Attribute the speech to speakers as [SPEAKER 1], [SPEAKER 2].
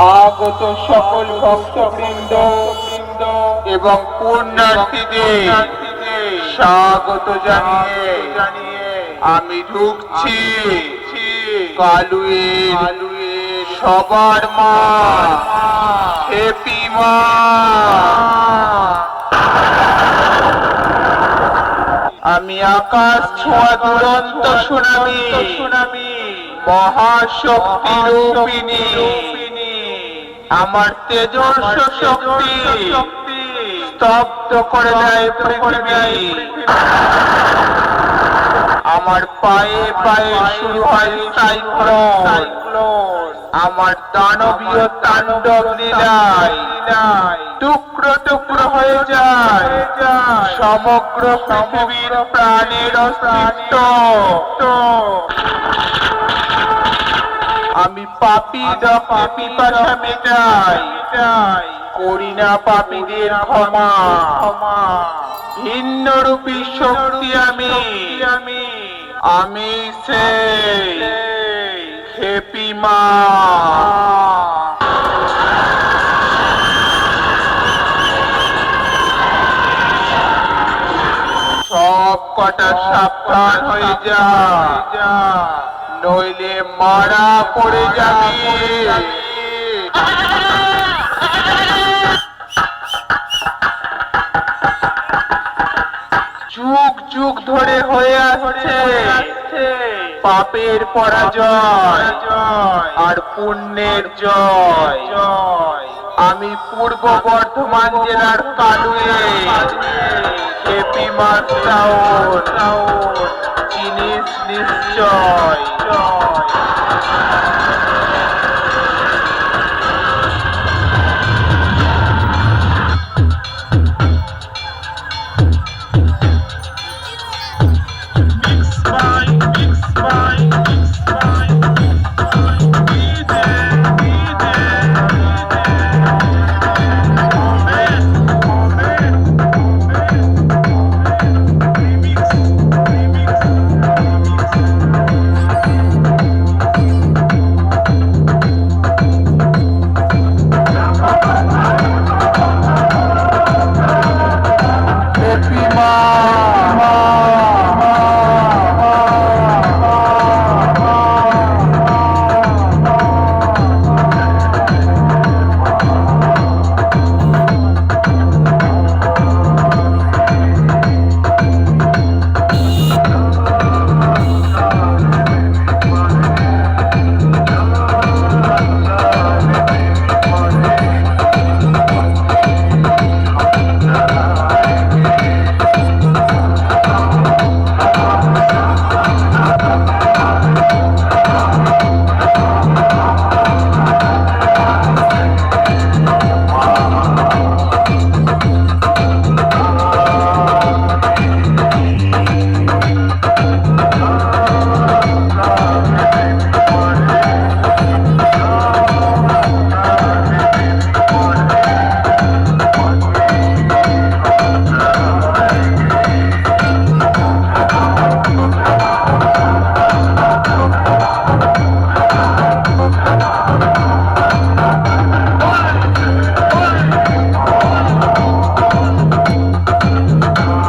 [SPEAKER 1] আগত সকল ভক্তবৃন্দ এবং পুণ্যার্থীদের স্বাগত জানিয়ে জানিয়ে আমি ঢুকছি কালুয়ে কালুয়ের সবার মা হেপি মা আমি আকাশ ছোঁয়া দুরন্ত সুনামি মহাশক্তি রূপিণী আমার তেজস্ব শক্তি স্তব্ধ করে দেয় পৃথিবী। আমার পায়ে পায়ে শুরু হয় সাইক্লোন। আমার দানবীয় তাণ্ডব লীলায় টুকরো টুকরো হয়ে যায়। সমগ্র পৃথিবীর প্রাণীর অস্তিত্ব। আমি পাপি রক্তে পিপাসা মেটাই। করি না পাপীদের ক্ষমা। ভিন্ন রূপী শক্তি আমি। আমি আমি সে হেপি মা। সব কটা সাবধান হয়ে যা। নইলে মারা পড়ে যাবি। যুগ যুগ ধরে হয়ে আসছে। পাপের পরাজয় আর পুণ্যের জয়। জয় আমি পূর্ব বর্ধমান জেলার কালুয়ে। হেপি মাস্টাউন জিনিস নিশ্চয়।